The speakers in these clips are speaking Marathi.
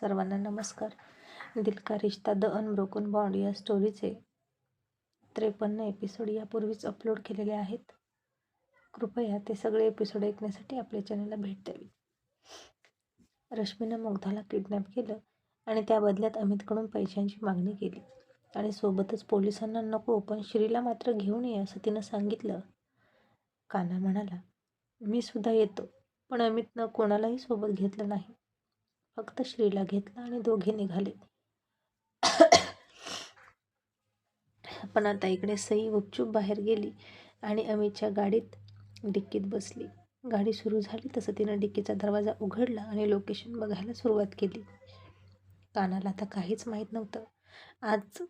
सर्वांना नमस्कार. Dil Ka Rishta the unbroken bond या स्टोरीचे त्रेपन्न एपिसोड यापूर्वीच अपलोड केलेले आहेत. कृपया ते सगळे एपिसोड ऐकण्यासाठी आपल्या चॅनलला भेट द्यावी. रश्मीनं मुग्धाला किडनॅप केलं आणि त्या बदल्यात अमितकडून पैशांची मागणी केली. आणि सोबतच पोलिसांना नको पण श्रीला मात्र घेऊन ये असं तिनं सांगितलं. काना म्हणाला मी सुद्धा येतो पण अमितनं कोणालाही सोबत घेतलं नाही. फक्त श्रीला घेतला आणि दोघे निघाले. पण आता इकडे सई गुपचूप बाहेर गेली आणि अमितच्या गाडीत डिक्कीत बसली. गाडी सुरू झाली तसं तिनं डिक्कीचा दरवाजा उघडला आणि लोकेशन बघायला सुरुवात केली. कानाला आता काहीच माहीत नव्हतं. आज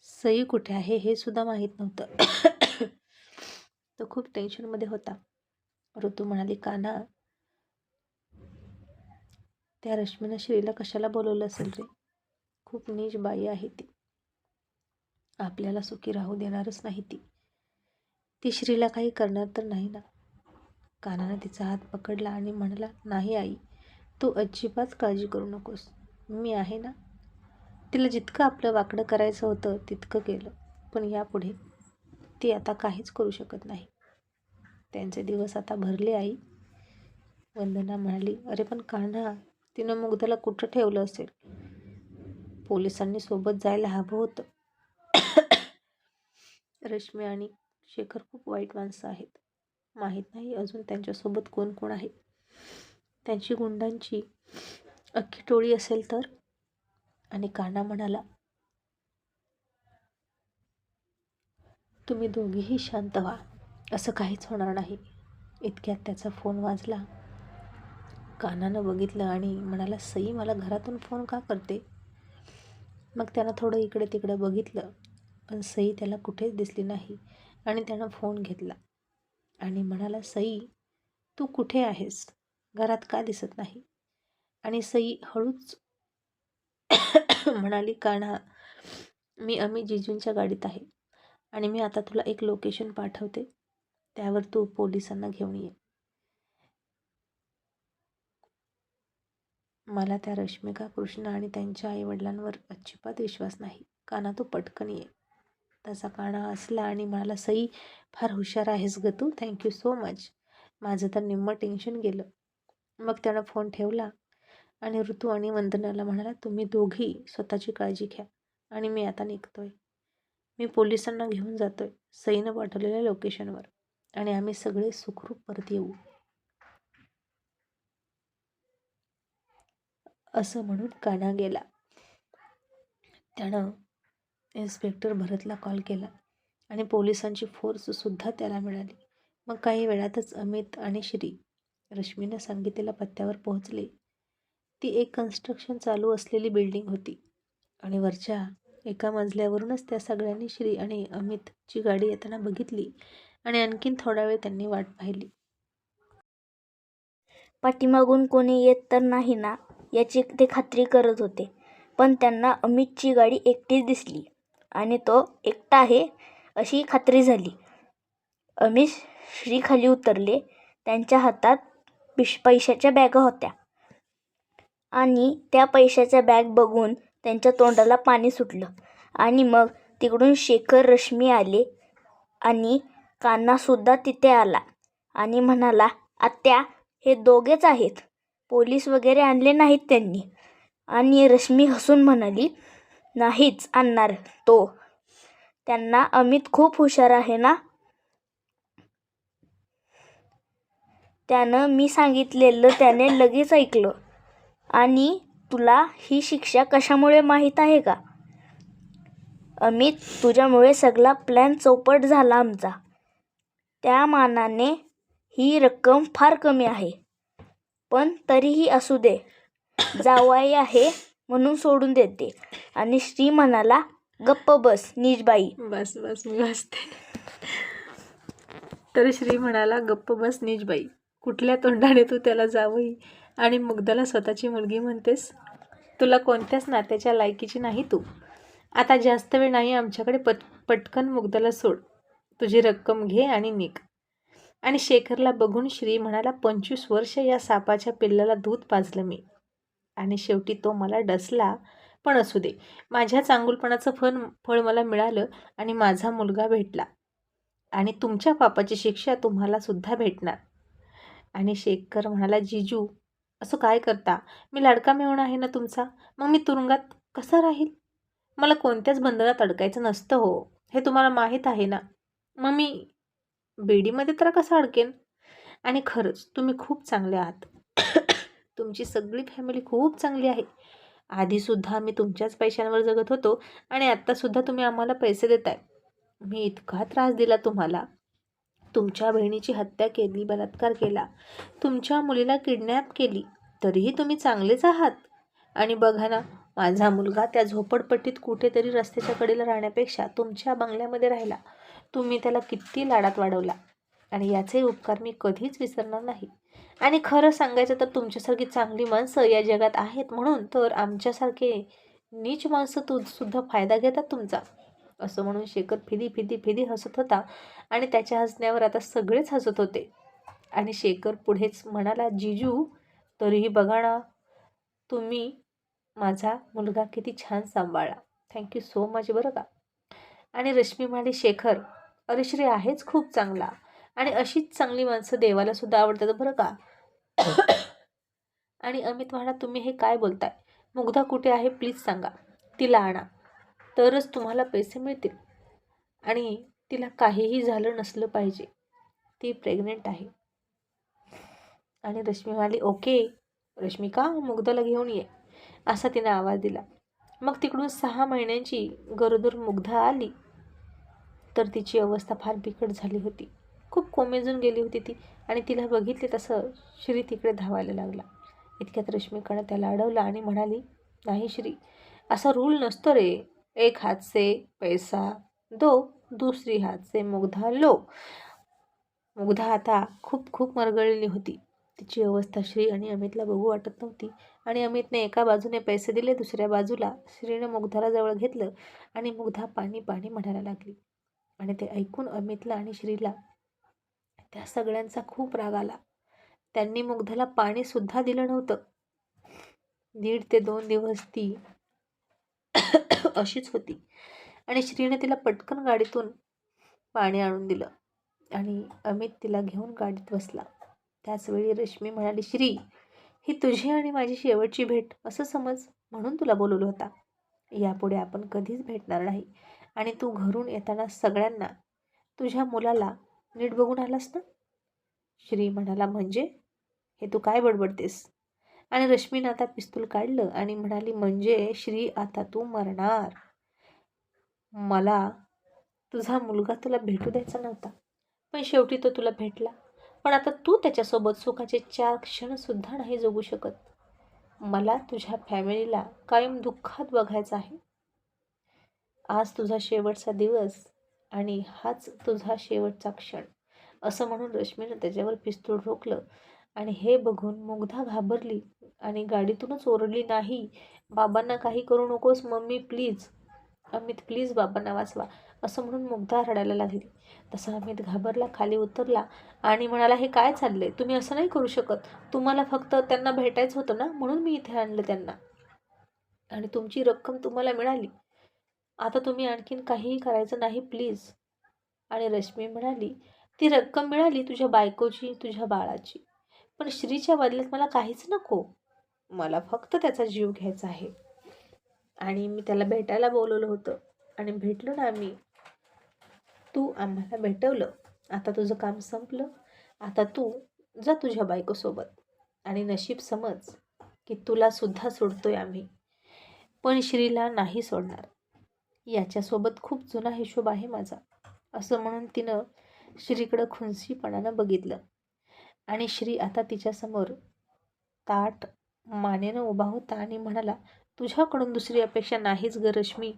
सई कुठे आहे हे सुद्धा माहीत नव्हतं. तो खूप टेन्शनमध्ये होता. ऋतू म्हणाली काना त्या रश्मीनं श्रीला कशाला बोलवलं असेल रे? खूप नीच बाई आहे ती. आपल्याला सुखी राहू देणारच नाही ती. ती श्रीला काही करणार तर नाही ना. कानानं तिचा हात पकडला आणि म्हणाला नाही आई तू अजिबात काळजी करू नकोस. मी आहे ना. तिला जितकं आपलं वाकडं करायचं होतं तितकं केलं. पण यापुढे ती आता काहीच करू शकत नाही. त्यांचे दिवस आता भरले आई. वंदना म्हणाली अरे पण कान्हा तिनं मुग्धाला कुठं ठेवलं असेल? पोलिसांनी सोबत जायला हवं होतं. रश्मी आणि शेखर खूप वाईट माणसं आहेत. माहीत नाही अजून त्यांच्यासोबत कोण कोण आहे. त्यांची गुंडांची अख्खी टोळी असेल तर? आणि काना म्हणाला तुम्ही दोघीही शांत व्हा. असं काहीच होणार नाही. इतक्यात त्याचा फोन वाजला. कानानं बघितलं आणि म्हणाला सई मला घरातून फोन का करते? मग त्यानं थोडं इकडे तिकडे बघितलं पण सई त्याला कुठेच दिसली नाही आणि त्यानं फोन घेतला आणि म्हणाला सई तू कुठे आहेस? घरात का दिसत नाही? आणि सई हळूच म्हणाली कान्हा मी अमित जिजूंच्या गाडीत आहे आणि मी आता तुला एक लोकेशन पाठवते त्यावर तू पोलिसांना घेऊन ये. मला त्या रश्मिका कृष्ण आणि त्यांच्या आईवडिलांवर अजिबात विश्वास नाही. काना तो पटकन ये. तसा काना असला आणि मला सई फार हुशार आहेस ग तू. थँक्यू सो मच माझं तर निम्मं टेन्शन गेलं. मग त्यानं फोन ठेवला आणि ऋतू आणि वंदनाला म्हणाला तुम्ही दोघी स्वतःची काळजी घ्या आणि मी आता निघतोय. मी पोलिसांना घेऊन जातोय. सईनं पाठवलेल्या लोकेशनवर आणि आम्ही सगळे सुखरूप परत येऊ. असं म्हणून काना गेला. त्यानं इन्स्पेक्टर भरतला कॉल केला आणि पोलिसांची फोर्ससुद्धा त्याला मिळाली. मग काही वेळातच अमित आणि श्री रश्मीनं सांगितलेल्या पत्त्यावर पोहोचले. ती एक कन्स्ट्रक्शन चालू असलेली बिल्डिंग होती आणि वरच्या एका मजल्यावरूनच त्या सगळ्यांनी श्री आणि अमितची गाडी येताना बघितली आणि आणखीन थोडा वेळ त्यांनी वाट पाहिली. पाठीमागून कोणी येत तर नाही ना? याची ते खात्री करत होते. पण त्यांना अमितची गाडी एकटीच दिसली आणि तो एकटा आहे अशी खात्री झाली. अमित श्रीखाली उतरले. त्यांच्या हातात पिश पैशाच्या बॅगा होत्या. आणि त्या पैशाच्या बॅग बघून त्यांच्या तोंडाला पाणी सुटलं. आणि मग तिकडून शेखर रश्मी आले आणि कान्हासुद्धा तिथे आला आणि म्हणाला आत्या हे दोघेच आहेत. पोलीस वगैरे आणले नाहीत त्यांनी. आणि रश्मी हसून म्हणाली नाहीच आणणार तो. त्यांना अमित खूप हुशार आहे ना? त्यानं मी सांगितलेलं त्याने लगेच ऐकलं. आणि तुला ही शिक्षा कशामुळे माहीत आहे का? अमित तुझ्यामुळे सगळा प्लॅन चौपट झाला आमचा. त्या मानाने ही रक्कम फार कमी आहे. पण तरीही असू दे. जावाई आहे म्हणून सोडून देते. आणि श्री म्हणाला गप्प बस नीजबाई. बस बस मी बसते. तर श्री म्हणाला गप्प बस निजबाई. कुठल्या तोंडाने तू त्याला जावई? आणि मुग्धाला स्वतःची मुलगी म्हणतेस? तुला कोणत्याच नात्याच्या लायकीची नाही तू. आता जास्त वेळ नाही आमच्याकडे पट पटकन मुग्धाला सोड. तुझी रक्कम घे आणि निघ. आणि शेखरला बघून श्री म्हणाला पंचवीस वर्ष या सापाच्या पिल्लाला दूध पाजलं मी. आणि शेवटी तो मला डसला पण असू दे. माझ्या चांगुलपणाचं फळ फळ मला मिळालं आणि माझा मुलगा भेटला. आणि तुमच्या पापाची शिक्षा तुम्हाला सुद्धा भेटणार. आणि शेखर म्हणाला जिजू असं काय करता? मी लाडका मिळवणं आहे ना तुमचा? मग मी तुरुंगात कसा राहील? मला कोणत्याच बंधनात अडकायचं नसतं हो. हे तुम्हाला माहीत आहे ना. मग मी बेडीमध्ये तर कसं अडकेन? आणि खरंच तुम्ही खूप चांगले आहात. तुमची सगळी फॅमिली खूप चांगली आहे. आधीसुद्धा आम्ही तुमच्याच पैशांवर जगत होतो आणि आत्तासुद्धा तुम्ही आम्हाला पैसे देताय. मी इतका त्रास दिला तुम्हाला. तुमच्या बहिणीची हत्या केली बलात्कार केला. तुमच्या मुलीला किडनॅप केली. तरीही तुम्ही चांगलेच आहात. आणि बघा ना माझा मुलगा त्या झोपडपट्टीत कुठेतरी रस्त्याच्या कडेला राहण्यापेक्षा तुमच्या बंगल्यामध्ये राहिला. तुम्ही त्याला किती लाडात वाढवला? आणि याचे उपकार मी कधीच विसरणार नाही. आणि खरं सांगायचं तर तुमच्यासारखी चांगली माणसं या जगात आहेत म्हणून तर आमच्यासारखे नीच माणसं तू सुद्धा फायदा घेतात तुमचा. असं म्हणून शेखर फिदी फिदी फिदी हसत होता आणि त्याच्या हसण्यावर आता सगळेच हसत होते. आणि शेखर पुढेच म्हणाला जिजू तरीही बघा ना तुम्ही माझा मुलगा किती छान सांभाळा. थँक्यू सो मच बरं का? आणि रश्मी म्हणाली शेखर अरिश्री आहेच खूप चांगला. आणि अशीच चांगली माणसं देवाला सुद्धा आवडतात बरं का? आणि अमित म्हणा तुम्ही हे काय बोलताय? मुग्धा कुठे आहे? प्लीज सांगा. तिला आणा. तरच तुम्हाला पैसे मिळतील. आणि तिला काहीही झालं नसलं पाहिजे. ती प्रेग्नेंट आहे. आणि रश्मी म्हणाली ओके. रश्मिका मुग्धाला घेऊन ये. असा तिने आवाज दिला. मग तिकडून सहा महिन्यांची गरोदर मुग्धा आली. तर तिची अवस्था फार बिकट झाली होती. खूप कोमेजून गेली होती ती आणि तिला बघितले तसं श्री तिकडे धावायला लागला. इतक्यात रश्मिकानं त्याला अडवलं आणि म्हणाली नाही श्री असा रूल नसतो रे. एक हात से पैसा दो दुसरी हात से मुग्धा लो. मुग्धा आता खूप खूप मरगळलेली होती. तिची अवस्था श्री आणि अमितला बघू वाटत नव्हती आणि अमितने एका बाजूने पैसे दिले दुसऱ्या बाजूला श्रीनं मुग्धाला जवळ घेतलं आणि मुग्धा पाणी पाणी म्हणायला लागली. आणि ते ऐकून अमितला आणि श्रीला त्या सगळ्यांचा खूप राग आला. त्यांनी मुग्धाला पाणीसुद्धा दिलं नव्हतं. दीड ते दोन दिवस ती अशीच होती. आणि श्रीने तिला पटकन गाडीतून पाणी आणून दिलं. आणि अमित तिला घेऊन गाडीत बसला. त्याचवेळी रश्मी म्हणाली श्री ही तुझी आणि माझी शेवटची भेट असं समज म्हणून तुला बोलवलं होता. यापुढे आपण कधीच भेटणार नाही. आणि तू घरून येताना सगळ्यांना तुझ्या मुलाला नीट बघून आलास ना? श्री म्हणाला म्हणजे? हे तू काय बडबडतेस? आणि रश्मीनं आता पिस्तूल काढलं आणि म्हणाली म्हणजे श्री आता तू मरणार. मला तुझा मुलगा तुला भेटू द्यायचा नव्हता पण शेवटी तो तुला भेटला. पण आता तू त्याच्यासोबत सुखाचे चार क्षणसुद्धा नाही जगू शकत. मला तुझ्या फॅमिलीला कायम दुःखात बघायचं आहे. आज तुझा शेवटचा दिवस आणि हाच तुझा शेवटचा क्षण. असं म्हणून रश्मीनं त्याच्यावर पिस्तूल रोखलं आणि हे बघून मुग्धा घाबरली आणि गाडीतूनच ओरडली नाही बाबांना काही करू नकोस मम्मी प्लीज. अमित प्लीज बाबांना वाचवा. असं म्हणून मुग्धा रडायला लागली. तसा अमित घाबरला खाली उतरला आणि म्हणाला हे काय चाललंय? तुम्ही असं नाही करू शकत. तुम्हाला फक्त त्यांना भेटायचं होतं ना म्हणून मी इथे आणलं त्यांना. आणि तुमची रक्कम तुम्हाला मिळाली. आता तुम्ही आणखीन काहीही करायचं नाही प्लीज. आणि रश्मी म्हणाली ती रक्कम मिळाली तुझ्या बायकोची तुझ्या बाळाची. पण श्रीच्या बदल्यात मला काहीच नको. मला फक्त त्याचा जीव घ्यायचा आहे. आणि मी त्याला भेटायला बोलवलं होतं. आणि भेटलो ना आम्ही. तू आम्हाला भेटवलं. आता तुझं काम संपलं. आता तू जा तुझ्या बायकोसोबत. आणि नशीब समज की तुला सुद्धा सोडतोय आम्ही. पण श्रीला नाही सोडणार. याच्यासोबत खूप जुना हिशोब आहे माझा. असं म्हणून तिनं श्रीकडं खुनसीपणानं बघितलं. आणि श्री आता तिच्यासमोर ताट मानेनं उभा होता आणि म्हणाला तुझ्याकडून दुसरी अपेक्षा नाहीच ग रश्मी.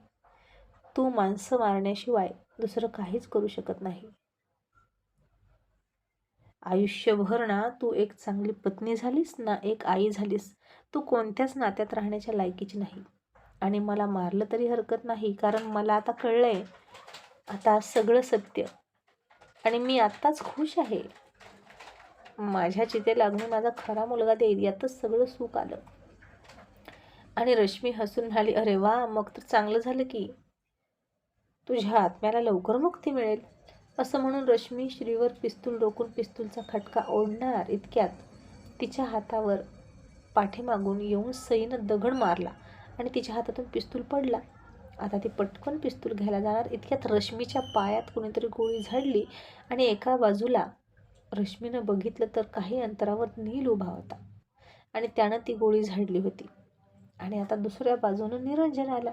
तू माणसं मारण्याशिवाय दुसरं काहीच करू शकत नाही. आयुष्यभर ना तू एक चांगली पत्नी झालीस ना एक आई झालीस. तू कोणत्याच नात्यात राहण्याच्या लायकीची नाही. आणि मला मारलं तरी हरकत नाही कारण मला आता कळलं आहे आता सगळं सत्य. आणि मी आत्ताच खुश आहे. माझ्या चिते लागून माझा खरा मुलगा देईल यातच सगळं सुख आलं. आणि रश्मी हसून म्हणाली अरे वा मग तर चांगलं झालं की. तुझ्या आत्म्याला लवकर मुक्ती मिळेल. असं म्हणून रश्मी श्रीवर पिस्तूल रोखून पिस्तूलचा खटका ओढणार इतक्यात तिच्या हातावर पाठीमागून येऊन सईनं दगड मारला. आणि तिच्या हातातून पिस्तूल पडला. आता ती पटकन पिस्तूल घ्यायला जाणार. इतक्यात रश्मीच्या पायात कोणीतरी गोळी झाडली आणि एका बाजूला रश्मीनं बघितलं तर काही अंतरावर नील उभा होता आणि त्यानं ती गोळी झाडली होती. आणि आता दुसऱ्या बाजूनं निरंजन आला.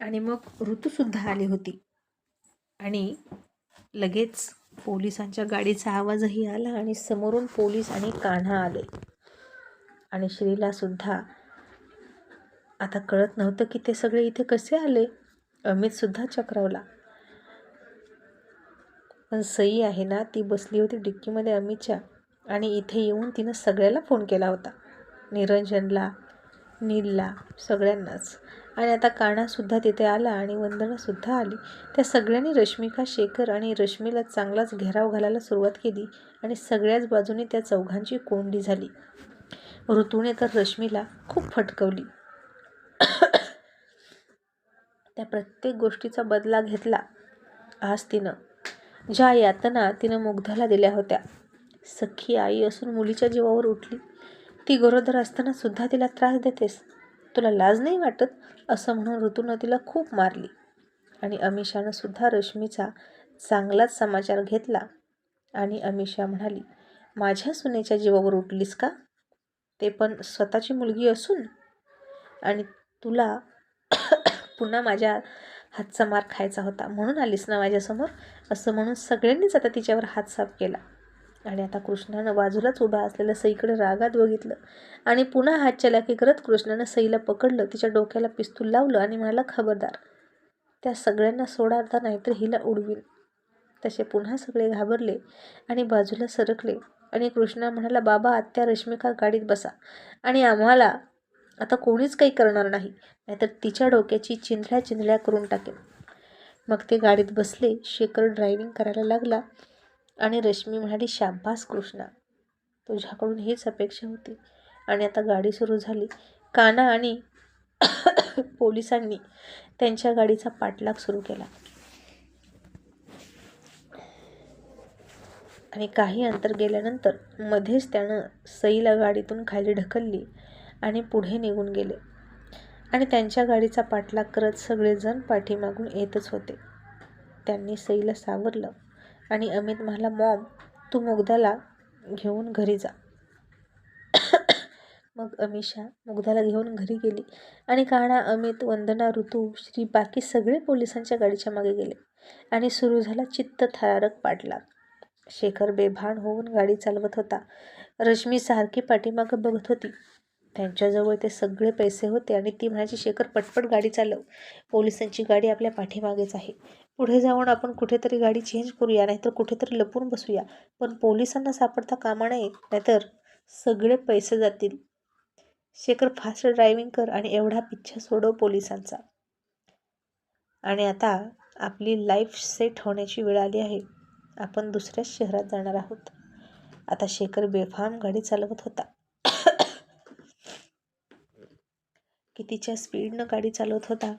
आणि मग ऋतूसुद्धा आली होती. आणि लगेच पोलिसांच्या गाडीचा आवाजही आला आणि समोरून पोलीस आणि कान्हा आले. आणि श्रीला सुद्धा. आता कळत नव्हतं की ते सगळे इथे कसे आले. अमितसुद्धा चक्रावला. पण सई आहे ना ती बसली होती डिक्कीमध्ये अमितच्या. आणि इथे येऊन तिनं सगळ्याला फोन केला होता. निरंजनला नीलला सगळ्यांनाच. आणि आता काणासुद्धा तिथे आला आणि वंदनासुद्धा आली. त्या सगळ्यांनी रश्मिका शेखर आणि रश्मीला चांगलाच घेराव घालायला सुरुवात केली आणि सगळ्याच बाजूने त्या चौघांची कोंडी झाली. ऋतूने तर रश्मीला खूप फटकवली. त्या प्रत्येक गोष्टीचा बदला घेतला. आज तिनं ज्या यातना तिनं मुग्धाला दिल्या होत्या. सख्खी आई असून मुलीच्या जीवावर उठली. ती गरोदर असताना सुद्धा तिला त्रास देतेस. तुला लाज नाही वाटत? असं म्हणून ऋतूनं तिला खूप मारली. आणि अमिषानं सुद्धा रश्मीचा चांगलाच समाचार घेतला. आणि अमिषा म्हणाली माझ्या सुनेच्या जीवावर उठलीस का? ते पण स्वतःची मुलगी असून? आणि तुला पुन्हा माझ्या हातचा मार खायचा होता. म्हणून आलीस ना माझ्यासमोर? असं म्हणून सगळ्यांनीच आता तिच्यावर हात साफ केला. आणि आता कृष्णानं बाजूलाच उभा असलेल्या सईकडे रागात बघितलं. आणि पुन्हा हात चलाकी करत कृष्णानं सईला पकडलं तिच्या डोक्याला पिस्तूल लावलं आणि म्हणाला खबरदार त्या सगळ्यांना सोडारता नाहीतर हिला उडवीन. तसे पुन्हा सगळे घाबरले आणि बाजूला सरकले. आणि कृष्णा म्हणाला बाबा आत्या रश्मिका गाडीत बसा. आणि आम्हाला आता कोणीच काही करणार नाही नाहीतर तिच्या डोक्याची चिंधळ्या चिंधळ्या करून टाकेल मग ते गाडीत बसले. शेखर ड्रायव्हिंग करायला लागला. आणि रश्मी म्हणाली शाब्बास कृष्णा. तुझ्याकडून हीच अपेक्षा होती. आणि आता गाडी सुरू झाली. काना आणि पोलिसांनी त्यांच्या गाडीचा पाठलाग सुरू केला. आणि काही अंतर गेल्यानंतर मध्येच त्यानं सईला गाडीतून खाली ढकलली आणि पुढे निघून गेले. आणि त्यांच्या गाडीचा पाठलाग करत सगळेजण पाठीमागून येतच होते. त्यांनी सईला सावरलं. आणि अमित म्हणाला मॉम तू मुग्धाला घेऊन घरी जा. मग अमिषा मुग्धाला घेऊन घरी गेली आणि काणा अमित वंदना ऋतू श्री बाकी सगळे पोलिसांच्या गाडीच्या मागे गेले आणि सुरू झाला चित्त थरारक पाडला. शेखर बेभान होऊन गाडी चालवत होता. रश्मी सारखी पाठीमागं बघत होती. त्यांच्याजवळ ते सगळे पैसे होते आणि ती म्हणायची शेखर पटपट गाडी चालव. पोलिसांची गाडी आपल्या पाठीमागेच आहे. पुढे जाऊन आपण कुठेतरी गाडी चेंज करूया नाहीतर कुठेतरी लपून बसूया. पण पोलिसांना सापडता कामा नये नाहीतर सगळे पैसे जातील. शेखर फास्ट ड्रायव्हिंग कर आणि एवढा पिच्छा सोडव पोलिसांचा. आणि आता आपली लाईफ सेट होण्याची वेळ आली आहे. आपण दुसऱ्याच शहरात जाणार आहोत. आता शेखर बेफाम गाडी चालवत होता. कितीच्या स्पीडनं गाडी चालवत होता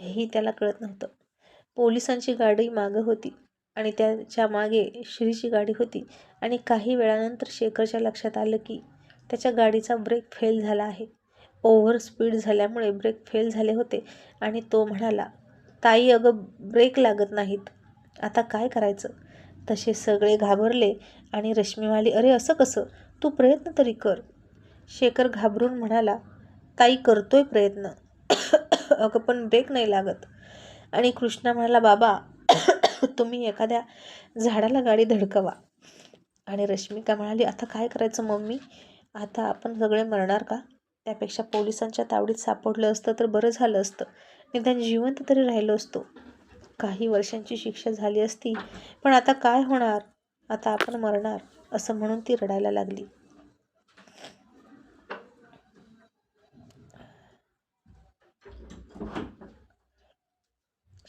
हेही त्याला कळत नव्हतं. पोलिसांची गाडी मागं होती आणि त्याच्यामागे श्रीची गाडी होती. आणि काही वेळानंतर शेखरच्या लक्षात आलं की त्याच्या गाडीचा ब्रेक फेल झाला आहे. ओव्हर स्पीड झाल्यामुळे ब्रेक फेल झाले होते आणि तो म्हणाला ताई अगं ब्रेक लागत नाहीत. आता काय करायचं? तसे सगळे घाबरले आणि रश्मी म्हणाली अरे असं कसं? तू प्रयत्न तरी कर. शेखर घाबरून म्हणाला ताई करतोय प्रयत्न. अगं पण ब्रेक नाही लागत. आणि कृष्णा म्हणाला बाबा तुम्ही एखाद्या झाडाला गाडी धडकवा. आणि रश्मिका म्हणाली आता काय करायचं मम्मी? आता आपण सगळे मरणार का? त्यापेक्षा पोलिसांच्या तावडीत सापडलं असतं तर बरं झालं असतं. निदान जिवंत तरी राहिलो असतो. काही वर्षांची शिक्षा झाली असती पण आता काय होणार? आता आपण मरणार असं म्हणून ती रडायला लागली.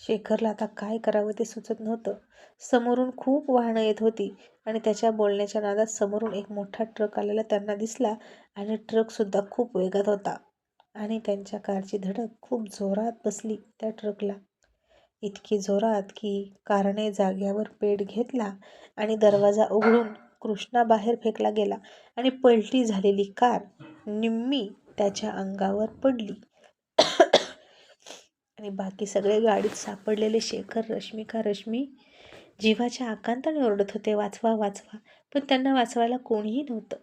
शेखरला आता काय करावं ते सुचत नव्हतं. समोरून खूप वाहनं येत होती आणि त्याच्या बोलण्याच्या नादात समोरून एक मोठा ट्रक आलेला त्यांना दिसला आणि ट्रकसुद्धा खूप वेगात होता आणि त्यांच्या कारची धडक खूप जोरात बसली त्या ट्रकला. इतकी जोरात की कारने जाग्यावर पेट घेतला आणि दरवाजा उघडून कृष्णा बाहेर फेकला गेला आणि पलटी झालेली कार निम्मी त्याच्या अंगावर पडली. आणि बाकी सगळे गाडीत सापडलेले शेखर रश्मिका रश्मी जीवाच्या आकांताने ओरडत होते वाचवा वाचवा. पण त्यांना वाचवायला कोणीही नव्हतं.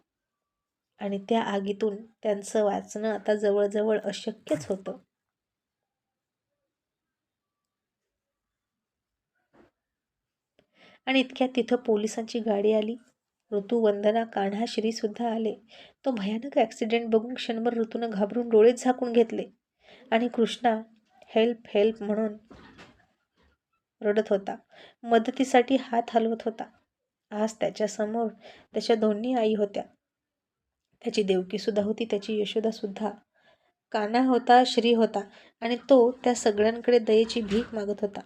आणि त्या आगीतून त्यांचं वाचणं आता जवळजवळ अशक्यच होतं. आणि इतक्यात तिथं पोलिसांची गाडी आली. ऋतू वंदना कान्हा श्रीसुद्धा आले. तो भयानक ॲक्सिडेंट बघून क्षणभर ऋतूनं घाबरून डोळेच झाकून घेतले. आणि कृष्णा हेल्प हेल्प म्हणून रडत होता. मदतीसाठी हात हलवत होता. आज त्याच्यासमोर त्याच्या दोन्ही आई होत्या. त्याची देवकीसुद्धा होती त्याची यशोदासुद्धा काना होता श्री होता आणि तो त्या सगळ्यांकडे दयेची भीक मागत होता.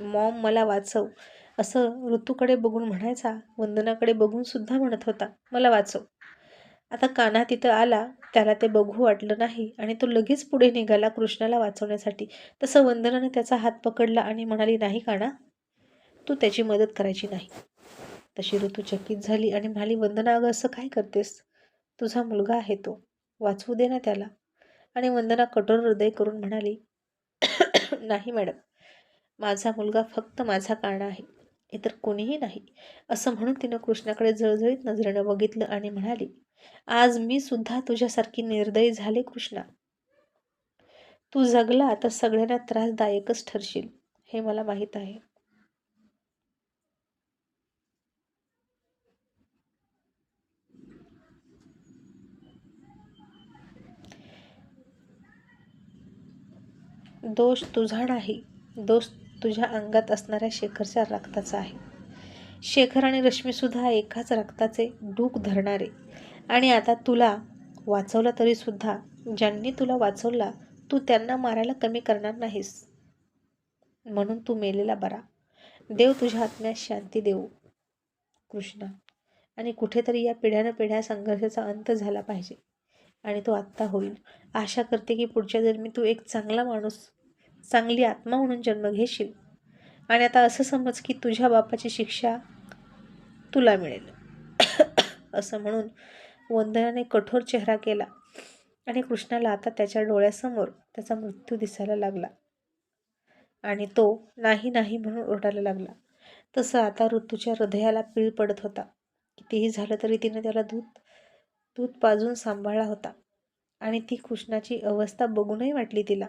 मॉम मला वाचव. असं ऋतूकडे बघून म्हणायचा वंदनाकडे बघून सुद्धा म्हणत होता मला वाचव. आता कान्हा तिथं आला त्याला ते बघू वाटलं नाही आणि तो लगेच पुढे निघाला कृष्णाला वाचवण्यासाठी. तसं वंदनाने त्याचा हात पकडला आणि म्हणाली नाही काना तू त्याची मदत करायची नाही. तशी ऋतू चकित झाली आणि म्हणाली वंदना अगं असं काय करतेस? तुझा मुलगा आहे तो वाचवू दे ना त्याला. आणि वंदना कठोर हृदय करून म्हणाली नाही मॅडम माझा मुलगा फक्त माझा काना आहे इतर कोणीही नाही. असं म्हणून तिनं कृष्णाकडे जळजळीत नजरेनं बघितलं आणि म्हणाली आज मी सुद्धा तुझ्यासारखी निर्दयी झाले कृष्णा. तू जगला तर सगळ्यांना त्रासदायकच ठरशील हे मला माहीत आहे. दोष तुझा नाही. दोष तुझ्या अंगात असणाऱ्या शेखरच्या रक्ताचा आहे. शेखर आणि रश्मीसुद्धा एकाच रक्ताचे डूक धरणारे. आणि आता तुला वाचवलं तरीसुद्धा ज्यांनी तुला वाचवला तू त्यांना मारायला कमी करणार नाहीस. म्हणून तू मेलेला बरा. देव तुझ्या आत्म्यास शांती देऊ कृष्णा. आणि कुठेतरी या पिढ्यानं पिढ्या संघर्षाचा अंत झाला पाहिजे. आणि तो आत्ता होईल. आशा करते की पुढच्या जन्मी तू एक चांगला माणूस चांगली आत्मा म्हणून जन्म घेशील. आणि आता असं समज की तुझ्या बापाची शिक्षा तुला मिळेल. असं म्हणून वंदनाने कठोर चेहरा केला आणि कृष्णाला आता त्याच्या डोळ्यासमोर त्याचा मृत्यू दिसायला लागला. आणि तो नाही नाही म्हणून ओरडायला लागला. तसं आता ऋतूच्या हृदयाला पीळ पडत होता. कितीही झालं तरी तिनं त्याला दूध दूध पाजून सांभाळला होता. आणि ती कृष्णाची अवस्था बघूनही वाटली तिला.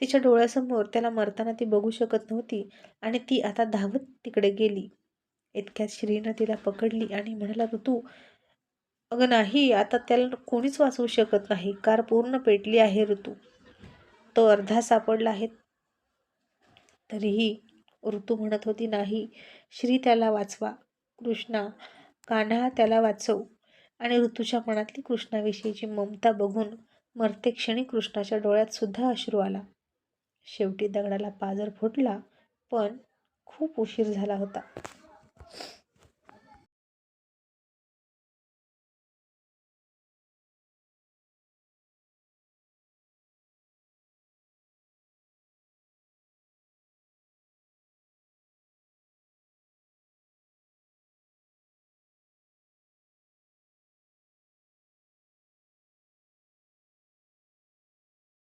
तिच्या डोळ्यासमोर त्याला मरताना ती बघू शकत नव्हती आणि ती आता धावत तिकडे गेली. इतक्यात श्रीनं तिला पकडली आणि म्हणाला ऋतू अगं नाही आता त्याला कोणीच वाचवू शकत नाही. कार पूर्ण पेटली आहे ऋतू. तो अर्धा सापडला आहे. तरीही ऋतू म्हणत होती नाही श्री त्याला वाचवा. कृष्णा कान्हा त्याला वाचव. आणि ऋतूच्या मनातली कृष्णाविषयीची ममता बघून मरते क्षणी कृष्णाच्या डोळ्यात सुद्धा अश्रू आला. शेवटी दगडाला पाझर फुटला पण खूप उशीर झाला होता.